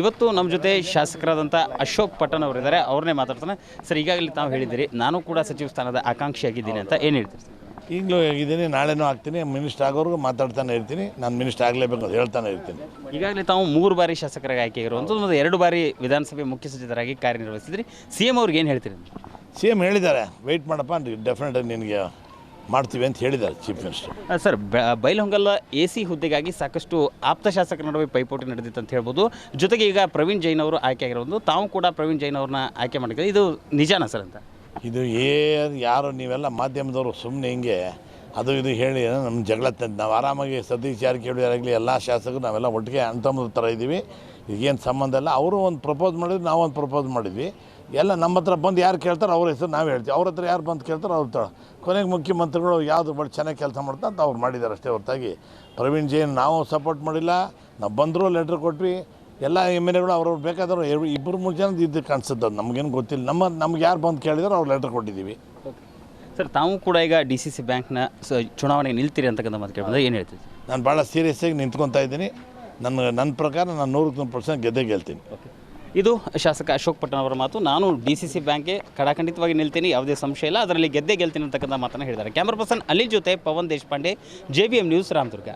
ಇವತ್ತು ನಮ್ಮ ಜೊತೆ ಶಾಸಕರಾದಂಥ ಅಶೋಕ್ ಪಟ್ಟಣ್ ಅವರಿದ್ದಾರೆ. ಅವ್ರನ್ನೇ ಮಾತಾಡ್ತಾನೆ. ಸರ್ ಈಗಾಗಲೇ ತಾವು ಹೇಳಿದ್ದೀರಿ ನಾನು ಕೂಡ ಸಚಿವ ಸ್ಥಾನದ ಆಕಾಂಕ್ಷಿಯಾಗಿದ್ದೀನಿ ಅಂತ ಏನು ಹೇಳ್ತೀರಿ? ಈಗಲೂ ಆಗಿದ್ದೀನಿ ನಾಳೆನೂ ಆಗ್ತೀನಿ ಮಿನಿಸ್ಟರ್ ಆಗೋರ್ಗು ಮಾತಾಡ್ತಾನೆ ಇರ್ತೀನಿ ನಾನು ಮಿನಿಸ್ಟರ್ ಆಗಲೇಬೇಕು ಅಂತ ಹೇಳ್ತಾನೆ ಇರ್ತೀನಿ. ಈಗಾಗಲೇ ತಾವು ಮೂರು ಬಾರಿ ಶಾಸಕರಾಗಿ ಆಯ್ಕೆ ಇರುವಂಥದ್ದು ಮತ್ತು ಎರಡು ಬಾರಿ ವಿಧಾನಸಭೆ ಮುಖ್ಯ ಸಚಿವರಾಗಿ ಕಾರ್ಯನಿರ್ವಹಿಸಿದ್ರಿ. ಸಿ ಎಂ ಅವ್ರಿಗೆ ಏನು ಹೇಳ್ತೀರಿ? ಸಿ ಎಂ ಹೇಳಿದ್ದಾರೆ ವೆಯ್ಟ್ ಮಾಡಪ್ಪ ಡೆಫಿನೆಟಾಗಿ ನಿನಗೆ ಮಾಡ್ತೀವಿ ಅಂತ ಹೇಳಿದ್ದಾರೆ chief minister. Sir Bailhongal Bailhongal A C ಹುದ್ದೆಗಾಗಿ ಸಾಕಷ್ಟು ಆಪ್ತ ಶಾಸಕರ ನಡುವೆ ಪೈಪೋಟಿ ನಡೆದಿತ್ತು ಅಂತ ಹೇಳ್ಬೋದು. ಜೊತೆಗೆ ಈಗ ಪ್ರವೀಣ್ ಜೈನ್ ಅವರು ಆಯ್ಕೆ ಆಗಿರೋದು ತಾವು ಕೂಡ ಪ್ರವೀಣ್ ಜೈನ್ ಅವ್ರನ್ನ ಆಯ್ಕೆ ಮಾಡಿದ್ರೆ ಇದು ನಿಜಾನ ಸರ್ ಅಂತ? ಇದು ಏ ಯಾರು ನೀವೆಲ್ಲ ಮಾಧ್ಯಮದವರು ಸುಮ್ಮನೆ ಹಿಂಗೆ ಅದು ಇದು ಹೇಳಿ ನಮ್ಮ ಜಗಳ ತಂದು ನಾವು ಆರಾಮಾಗಿ ಸತೀಶ್ ಜಾರಕಿಹೊಳಿ ಆಗಲಿ ಎಲ್ಲ ಶಾಸಕರು ನಾವೆಲ್ಲ ಒಟ್ಟಿಗೆ ಅಣ್ತಮ್ಮದ ಥರ ಇದ್ದೀವಿ. ಈಗೇನು ಸಂಬಂಧ ಇಲ್ಲ. ಅವರು ಒಂದು ಪ್ರಪೋಸ್ ಮಾಡಿದ್ರು ನಾವು ಒಂದು ಪ್ರಪೋಸ್ ಮಾಡಿದ್ವಿ. ಎಲ್ಲ ನಮ್ಮ ಹತ್ರ ಬಂದು ಯಾರು ಕೇಳ್ತಾರೆ ಅವ್ರ ಹೆಸರು ನಾವು ಹೇಳ್ತೀವಿ. ಅವ್ರ ಹತ್ರ ಯಾರು ಬಂದು ಕೇಳ್ತಾರೆ ಅವ್ರ ಹತ್ರ ಕೊನೆಗೆ ಮುಖ್ಯಮಂತ್ರಿಗಳು ಯಾವುದು ಭಾಳ ಚೆನ್ನಾಗಿ ಕೆಲಸ ಮಾಡ್ತಾ ಅಂತ ಅವ್ರು ಮಾಡಿದ್ದಾರೆ ಅಷ್ಟೇ ಹೊರತಾಗಿ. ಪ್ರವೀಣ್ ಜೈನ್ ನಾವು ಸಪೋರ್ಟ್ ಮಾಡಿಲ್ಲ. ನಾವು ಬಂದರೂ ಲೆಟ್ರ್ ಕೊಟ್ವಿ. ಎಲ್ಲ ಎಂ ಎಲ್ ಎಗಳು ಅವ್ರವ್ರು ಬೇಕಾದವರು ಇಬ್ಬರು ಮೂರು ಜನ ಇದ್ದು ಕಾಣಿಸುತ್ತೆ ಅದು. ನಮಗೇನು ಗೊತ್ತಿಲ್ಲ. ನಮ್ಮ ನಮ್ಗೆ ಯಾರು ಬಂದು ಕೇಳಿದ್ರು ಅವ್ರು ಲೆಟ್ರ್ ಕೊಟ್ಟಿದ್ದೀವಿ. ಸರ್ ತಾವು ಕೂಡ ಈಗ ಡಿ ಸಿ ಸಿ ಬ್ಯಾಂಕ್ನ ಸ ಚುನಾವಣೆಗೆ ನಿಲ್ತೀರಿ ಅಂತಕ್ಕಂಥ ಮಾತು ಕೇಳಿದ್ರೆ ಏನು ಹೇಳ್ತೀವಿ ನಾನು ಭಾಳ ಸೀರಿಯಸ್ಸಾಗಿ ನಿಂತ್ಕೊತಾ ಇದ್ದೀನಿ. ನನ್ನ ನನ್ನ ಪ್ರಕಾರ ನಾನು ನೂರಕ್ಕೆ ನೂರು ಪರ್ಸೆಂಟ್ ಗೆದ್ದೇ ಗೆಲ್ತೀನಿ. ಇದು ಶಾಸಕ ಅಶೋಕ್ ಪಟ್ಟಣ ಅವರ ಮಾತು. ನಾನು ಡಿ ಸಿ ಸಿ ಬ್ಯಾಂಕ್ಗೆ ಕಡಾಖಂಡಿತವಾಗಿ ನಿಲ್ತೀನಿ, ಯಾವುದೇ ಸಂಶಯ ಇಲ್ಲ. ಅದರಲ್ಲಿ ಗೆದ್ದೇ ಗೆಲ್ತೀನಿ ಅಂತಕ್ಕಂಥ ಮಾತನ್ನು ಹೇಳಿದ್ದಾರೆ. ಕ್ಯಾಮ್ರಾ ಪರ್ಸನ್ ಅಲಿ ಜೊತೆ Pavan Deshpande, J B M news Ramdurg.